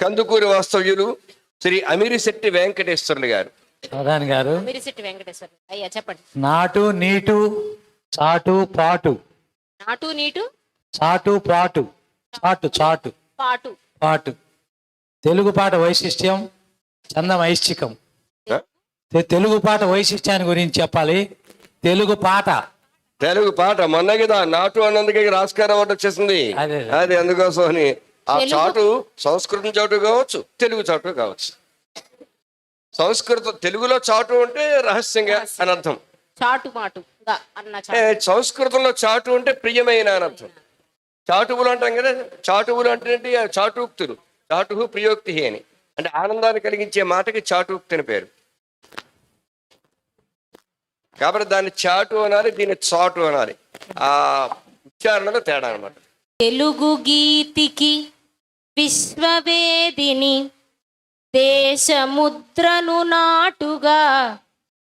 కందుకూరి వాస్తవ్యులు శ్రీ అమిరిశెట్టి వెంకటేశ్వర్లు గారు. ప్రధాని గారు. మిరిసిట్టి వెంకటేశ్వర అయ్యా చెప్పండి. నాటు నీటు చాటు పాటు. నాటు నీటు చాటు పాటు. చాటు చాటు. పాటు. పాటు. తెలుగు పాట వైశిష్ట్యం చందం ఐశ్చికం. ఆ? తె- తెలుగు పాట వైశిష్ట్యాన్ని గురించి చెప్పాలి. తెలుగు పాట. తెలుగు పాట మొన్న కదా నాటు అన్నందుకే రాస్కార్ అవార్డు వచ్చేసింది. అదే. అది. అందుకోసం అని ఆ చాటు సంస్కృతం చాటు కావచ్చు తెలుగు చాటు కావచ్చు. సంస్కృతం తెలుగులో చాటు అంటే రహస్యంగా అని అర్థం. చాటు మాటు సంస్కృతంలో చాటు అంటే ప్రియమైన అని అర్థం. చాటువులు అంటాం కదా చాటువులు అంటే చాటూక్తులు చాటు ప్రియోక్తి అని. అంటే ఆనందాన్ని కలిగించే మాటకి చాటూక్తి అని పేరు. కాబట్టి దాన్ని చాటు అనాలి దీన్ని చాటు అనాలి. ఆ ఉచ్చారణలో తేడా అనమాట తెలుగు గీతికి విశ్వవేదిని దేశముద్రను నాటుగా.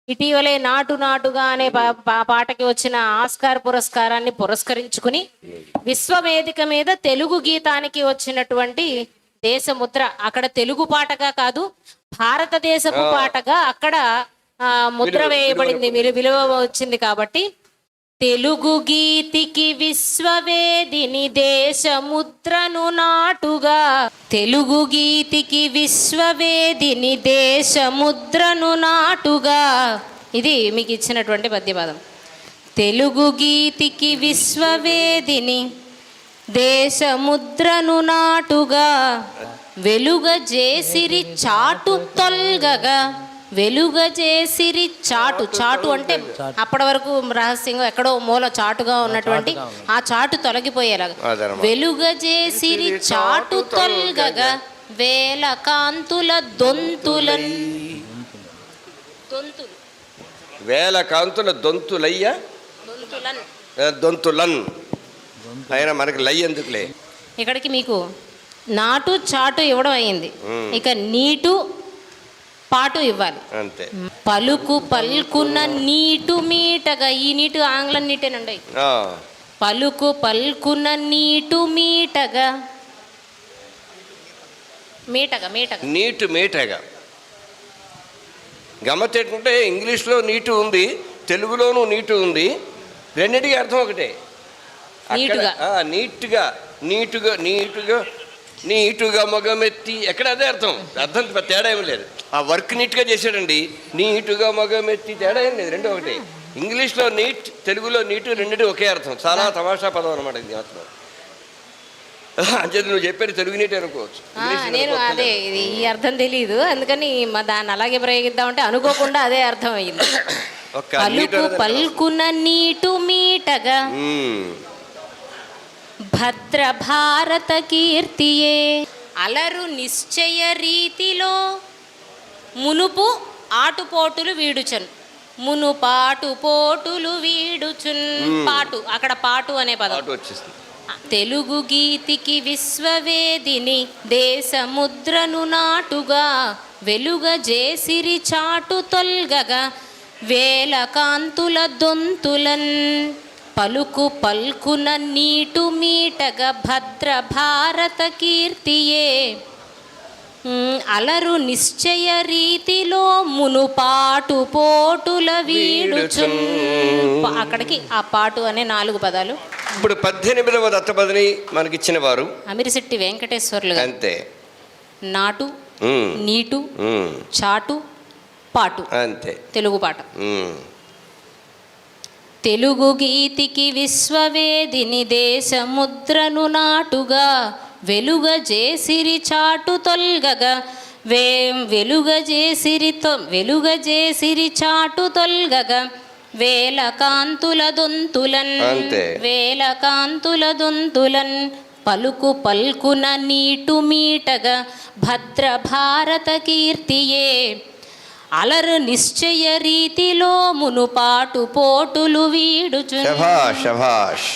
ఇటీవలే నాటు నాటుగా అనే పాటకి వచ్చిన ఆస్కార్ పురస్కారాన్ని పురస్కరించుకుని విశ్వవేదిక మీద తెలుగు గీతానికి వచ్చినటువంటి దేశముద్ర. అక్కడ తెలుగు పాటగా కాదు భారతదేశపు పాటగా అక్కడ ముద్ర వేయబడింది విలు- విలువ వచ్చింది కాబట్టి తెలుగు గీతికి విశ్వవేదిని దేశముద్రను నాటుగా. తెలుగు గీతికి విశ్వవేదిని దేశముద్రను నాటుగా. ఇది మీకు ఇచ్చినటువంటి పద్యపాదం. తెలుగు గీతికి విశ్వవేదిని దేశముద్రను నాటుగా. వెలుగ జేసిరి చాటు తొల్గగా. వెలుగ చేసిరి చాటు. చాటు అంటే అప్పటి వరకు రహస్యంగా ఎక్కడో మూల చాటుగా ఉన్నటువంటి ఆ చాటు తొలగిపోయేలాగా. వెలుగ చేసిరి చాటు తొల్గగా వేల కాంతుల దొంతులన్ దొంతులు. వేల కాంతుల దొంతులయ్య? దొంతులన్. అయినా మనకి లై ఎందుకులే? ఇక్కడికి మీకు నాటు చాటు ఇవ్వడం అయింది ఇక నీటు పాటు ఇవ్వాలి. అంతే. పలుకు పల్కున నీటు మీటగా ఈ నీటు ఆంగ్లం నీటేనండి. పలుకు పల్కున నీటు మీటగా. మీటగా మీటగా. నీటు మేటగా. గమ్మత్ ఏంటంటే ఇంగ్లీష్లో నీటు ఉంది తెలుగులోనూ నీటు ఉంది. రెండింటికి అర్థం ఒకటే. నీటుగా. నీట్గా నీటుగా నీటుగా. నీటుగా మగమెత్తి ఎక్కడ అదే అర్థం? అర్థం తేడా ఏం లేదు. ఆ వర్క్ నీట్గా చేశాడండి. నీటుగా మగమెత్తి తేడా ఏం లేదు రెండు ఒకటే. ఇంగ్లీష్లో నీట్ తెలుగులో నీటు రెండింటి ఒకే అర్థం. చాలా తమాషా పదం అనమాట ఇది మాత్రం. అంచేది నువ్వు చెప్పేది తెలుగు నీటి అనుకోవచ్చు. నేను. అదే ఇది ఈ అర్థం తెలియదు అందుకని మా దాన్ని అలాగే ప్రయోగిద్దామంటే అనుకోకుండా అదే అర్థం నీటు పలుకు పల్కున నీటు మీటగా. భద్ర భారత కీర్తియే అలరు నిశ్చయ రీతిలో మునుపు ఆటుపోటులు వీడుచన్. మునుపాటు పోటులు వీడుచున్. పాటు అక్కడ పాటు అనే పదం. తెలుగు గీతికి విశ్వవేదిని దేశముద్రను నాటుగా వెలుగ జేసిరి చాటు తొల్గగా వేల కాంతుల దొంతులన్. పలుకు పల్కున నీటు మీటగ భద్ర భారత కీర్తియే. అలరు నిశ్చయ రీతిలో మునుపాటు పోటుల వీడుచున్. ప- అక్కడికి ఆ పాటు అనే నాలుగు పదాలు. ఇప్పుడు పద్దెనిమిదవ దత్తపదిని మనకిచ్చిన వారు అమిరిశెట్టి వెంకటేశ్వర్లు అంతే. నాటు. నీటు. చాటు పాటు. అంతే. తెలుగు పాట. తెలుగు గీతికి విశ్వవేదిని దేశముద్రను నాటుగా వెలుగ జేసిరి చాటు తొల్గగా వే వెలుగ జేసిరి వెలుగ జేసిరి చాటు తొల్గగా వేల కాంతుల దొంతులన్. వేల కాంతుల దొంతులన్ పలుకు పల్కున నీటు మీటగా భద్ర భారత కీర్తియే అలరు నిశ్చయ రీతిలో మునుపాటు పోటులు వీడుచు శభాష్ శభాష్.